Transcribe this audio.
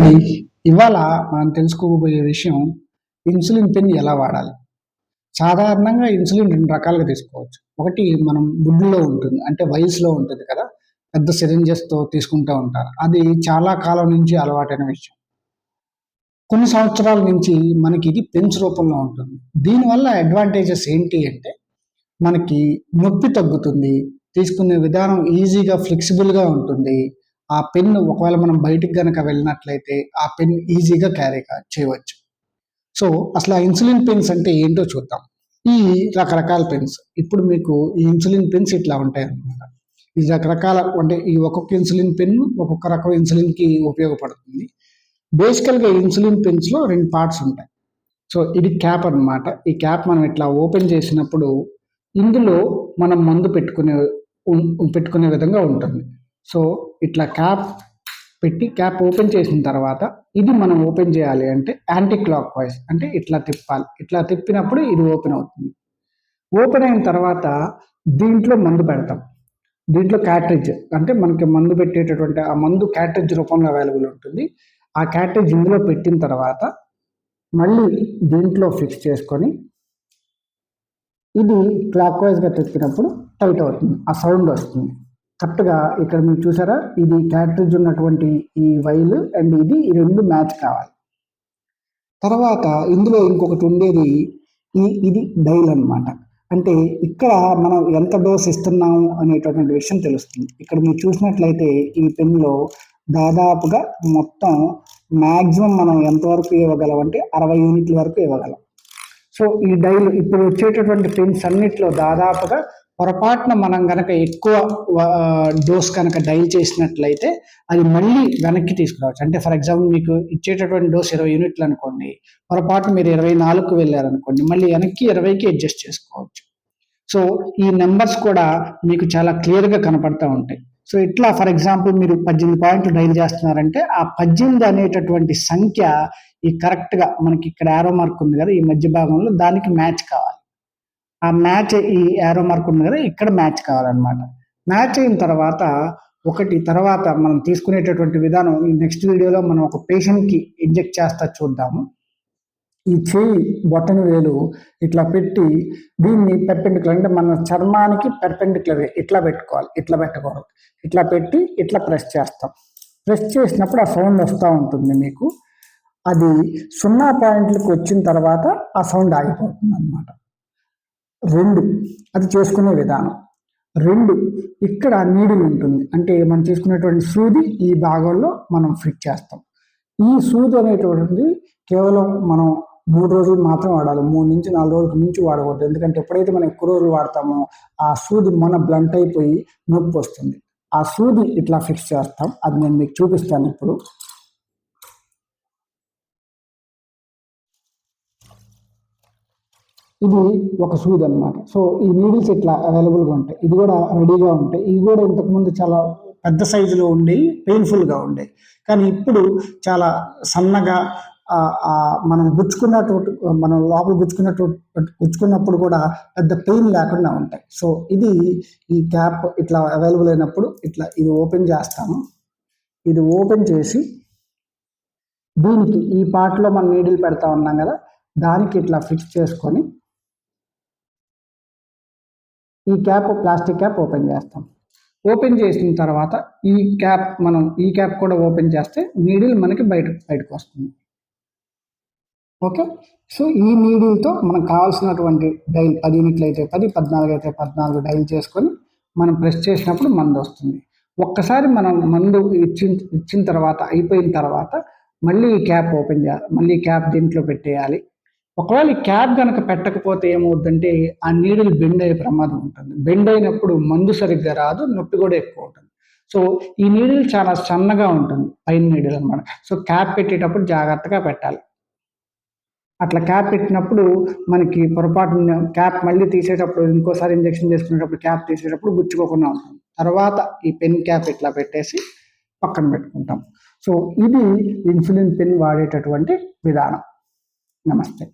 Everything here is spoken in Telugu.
అండి ఇవాళ మనం తెలుసుకోబోయే విషయం ఇన్సులిన్ పెన్ ఎలా వాడాలి? సాధారణంగా ఇన్సులిన్ రెండు రకాలుగా తీసుకోవచ్చు. ఒకటి మనం బుడ్డులో ఉంటుంది అంటే వయసులో ఉంటుంది కదా పెద్ద సిరింజెస్తో తీసుకుంటూ ఉంటారు. అది చాలా కాలం నుంచి అలవాటైన విషయం. కొన్ని సంవత్సరాల నుంచి మనకి ఇది పెన్స్ రూపంలో ఉంటుంది. దీనివల్ల అడ్వాంటేజెస్ ఏంటి అంటే మనకి నొప్పి తగ్గుతుంది తీసుకునే విధానం ఈజీగా ఫ్లెక్సిబుల్గా ఉంటుంది ఆ పెన్ ఒకవేళ మనం బయటికి కనుక వెళ్ళినట్లయితే ఆ పెన్ ఈజీగా క్యారీ చేయవచ్చు. సో అసలు ఆ ఇన్సులిన్ పెన్స్ అంటే ఏంటో చూద్దాం. ఈ రకరకాల పెన్స్. ఇప్పుడు మీకు ఈ ఇన్సులిన్ పెన్స్ ఇట్లా ఉంటాయి అన్నమాట ఈ రకరకాల అంటే ఈ ఒక్కొక్క ఇన్సులిన్ పెన్ ఒక్కొక్క రకం ఇన్సులిన్కి ఉపయోగపడుతుంది. బేసికల్గా ఇన్సులిన్ పెన్స్లో రెండు పార్ట్స్ ఉంటాయి. సో ఇది క్యాప్ అనమాట ఈ క్యాప్ మనం ఇట్లా ఓపెన్ చేసినప్పుడు ఇందులో మనం మందు పెట్టుకునే పెట్టుకునే విధంగా ఉంటుంది. సో ఇట్లా క్యాప్ పెట్టి క్యాప్ ఓపెన్ చేసిన తర్వాత ఇది మనం ఓపెన్ చేయాలి అంటే యాంటీ క్లాక్ వైజ్ అంటే ఇట్లా తిప్పాలి. ఇట్లా తిప్పినప్పుడు ఇది ఓపెన్ అవుతుంది. ఓపెన్ అయిన తర్వాత దీంట్లో మందు పెడతాం. దీంట్లో క్యాటరేజ్ అంటే మనకి మందు పెట్టేటటువంటి ఆ మందు క్యాటరేజ్ రూపంలో అవైలబుల్ ఉంటుంది. ఆ క్యాటరేజ్ ఇందులో పెట్టిన తర్వాత మళ్ళీ దీంట్లో ఫిక్స్ చేసుకొని ఇది క్లాక్ వైజ్గా తిప్పినప్పుడు టైట్ అవుతుంది. ఆ సౌండ్ వస్తుంది. కరెక్ట్గా ఇక్కడ మీరు చూసారా? ఇది క్యాట్రిడ్జ్ ఉన్నటువంటి ఈ వైల్ అండ్ ఇది ఈ రెండు మ్యాచ్ కావాలి. తర్వాత ఇందులో ఇంకొకటి ఉండేది ఈ ఇది డైల్ అనమాట అంటే ఇక్కడ మనం ఎంత డోస్ ఇస్తున్నాము అనేటటువంటి విషయం తెలుస్తుంది. ఇక్కడ మీరు చూసినట్లయితే ఈ పెన్లో దాదాపుగా మొత్తం మ్యాక్సిమం మనం ఎంతవరకు ఇవ్వగలం అంటే అరవై యూనిట్ల వరకు ఇవ్వగలం. సో ఈ డైల్ ఇప్పుడు వచ్చేటటువంటి పెన్స్ అన్నిట్లో దాదాపుగా పొరపాటున మనం కనుక ఎక్కువ డోస్ కనుక డైల్ చేసినట్లయితే అది మళ్ళీ వెనక్కి తీసుకురావచ్చు. అంటే ఫర్ ఎగ్జాంపుల్ మీకు ఇచ్చేటటువంటి డోస్ ఇరవై యూనిట్లు అనుకోండి పొరపాటు మీరు ఇరవై నాలుగుకు వెళ్ళారనుకోండి మళ్ళీ వెనక్కి ఇరవైకి అడ్జస్ట్ చేసుకోవచ్చు. సో ఈ నెంబర్స్ కూడా మీకు చాలా క్లియర్గా కనపడతా ఉంటాయి. సో ఇట్లా ఫర్ ఎగ్జాంపుల్ మీరు పద్దెనిమిది పాయింట్లు డైల్ చేస్తున్నారంటే ఆ పద్దెనిమిది అనేటటువంటి సంఖ్య ఈ కరెక్ట్గా మనకి ఇక్కడ యారో మార్క్ ఉంది కదా ఈ మధ్య భాగంలో దానికి మ్యాచ్ కావాలి. ఆ మ్యాచ్ ఈ యారో మార్క్ ఉంది కదా ఇక్కడ మ్యాచ్ కావాలన్నమాట. మ్యాచ్ అయిన తర్వాత ఒకటి తర్వాత మనం తీసుకునేటటువంటి విధానం ఈ నెక్స్ట్ వీడియోలో మనం ఒక పేషెంట్కి ఇంజెక్ట్ చేస్తా చూద్దాము. ఈ చేయి బొట్టని వేలు ఇట్లా పెట్టి దీన్ని పెర్పెండిక్యులర్ అంటే మన చర్మానికి పెర్పెండిక్యులర్ ఇట్లా పెట్టుకోవాలి ఇట్లా పెట్టకూడదు. ఇట్లా పెట్టి ఇట్లా ప్రెస్ చేస్తాం. ప్రెస్ చేసినప్పుడు ఆ సౌండ్ వస్తూ ఉంటుంది మీకు. అది సున్నా పాయింట్లకు వచ్చిన తర్వాత ఆ సౌండ్ ఆగిపోతుంది అనమాట రెండు. అది చేసుకునే విధానం. రెండు ఇక్కడ నీడిల్ ఉంటుంది. అంటే మనం చేసుకునేటువంటి సూది ఈ భాగంలో మనం ఫిట్ చేస్తాం. ఈ సూది అనేటువంటిది కేవలం మనం మూడు రోజులు మాత్రం వాడాలి. మూడు నుంచి నాలుగు రోజుల నుంచి వాడకూడదు. ఎందుకంటే ఎప్పుడైతే మనం ఎక్కువ రోజులు వాడతామో ఆ సూది మన బ్లంట్ అయిపోయి నొప్పి వస్తుంది. ఆ సూది ఇట్లా ఫిక్స్ చేస్తాం. అది నేను మీకు చూపిస్తాను ఇప్పుడు. ఇది ఒక సూది అనమాట సో ఈ నీడిల్స్ ఇట్లా అవైలబుల్గా ఉంటాయి. ఇది కూడా రెడీగా ఉంటాయి. ఇవి కూడా ఇంతకుముందు చాలా పెద్ద సైజులో ఉండేవి పెయిన్ఫుల్గా ఉండేవి కానీ ఇప్పుడు చాలా సన్నగా మనం గుచ్చుకున్నటువంటి మనం లోపల గుచ్చుకున్నటువంటి గుచ్చుకున్నప్పుడు కూడా పెద్ద పెయిన్ లేకుండా ఉంటాయి. సో ఇది ఈ క్యాప్ ఇట్లా అవైలబుల్ అయినప్పుడు ఇట్లా ఇది ఓపెన్ చేస్తాము. ఇది ఓపెన్ చేసి దీనికి ఈ పార్ట్లో మనం నీడిల్ పెడతా ఉన్నాం కదా దానికి ఇట్లా ఫిక్స్ చేసుకొని ఈ క్యాప్ ప్లాస్టిక్ క్యాప్ ఓపెన్ చేస్తాం. ఓపెన్ చేసిన తర్వాత ఈ క్యాప్ మనం ఈ క్యాప్ కూడా ఓపెన్ చేస్తే నీడిల్ మనకి బయట బయటకు వస్తుంది. ఓకే? సో ఈ నీడిల్తో మనకు కావాల్సినటువంటి డైల్ పది యూనిట్లు అయితే పది పద్నాలుగు అయితే పద్నాలుగు డైల్ చేసుకొని మనం ప్రెస్ చేసినప్పుడు మందు వస్తుంది. ఒక్కసారి మనం మందు ఇచ్చిన ఇచ్చిన తర్వాత అయిపోయిన తర్వాత మళ్ళీ ఈ క్యాప్ ఓపెన్ చేయాలి మళ్ళీ క్యాప్ దీంట్లో పెట్టేయాలి. ఒకవేళ ఈ క్యాప్ కనుక పెట్టకపోతే ఏమవుతుందంటే ఆ నీడలు బెండ్ అయ్యే ప్రమాదం ఉంటుంది. బెండ్ అయినప్పుడు మందు సరిగ్గా రాదు నొప్పి కూడా ఎక్కువ ఉంటుంది. సో ఈ నీడిల్ చాలా సన్నగా ఉంటుంది. పైన నీడిల్ అనమాట సో క్యాప్ పెట్టేటప్పుడు జాగ్రత్తగా పెట్టాలి. అట్లా క్యాప్ పెట్టినప్పుడు మనకి పొరపాటున క్యాప్ మళ్ళీ తీసేటప్పుడు ఇంకోసారి ఇంజక్షన్ చేసుకునేటప్పుడు క్యాప్ తీసేటప్పుడు గుచ్చుకోకుండా ఉంటుంది తర్వాత ఈ పెన్ క్యాప్ ఇట్లా పెట్టేసి పక్కన పెట్టుకుంటాం. సో ఇది ఇన్సులిన్ పెన్ వాడేటటువంటి విధానం. నమస్తే.